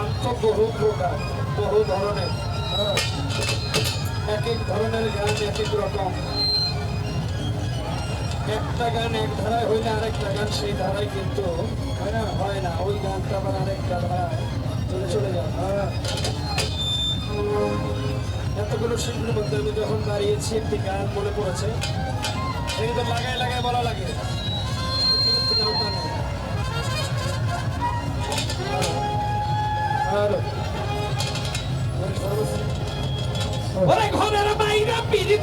গান তো বহু প্রকার বহু ধরনের এক এক ধরনের গান এক এক রকম একটা গান এক ধারায় হইলে আরেকটা গান সেই ধারায় কিন্তু হয় না হয় না ওই গানটা আবার আরেক ধারায় চলে চলে যায় এতগুলো শিল্পীর মধ্যে আমি যখন দাঁড়িয়েছি, একটি গান মনে পড়েছে। এটা তো লাগায় লাগায় বলা লাগে।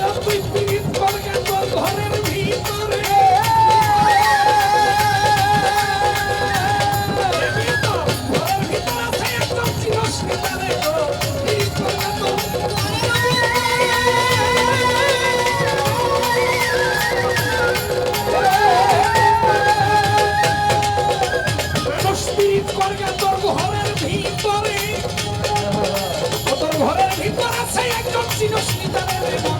Let's see no sneak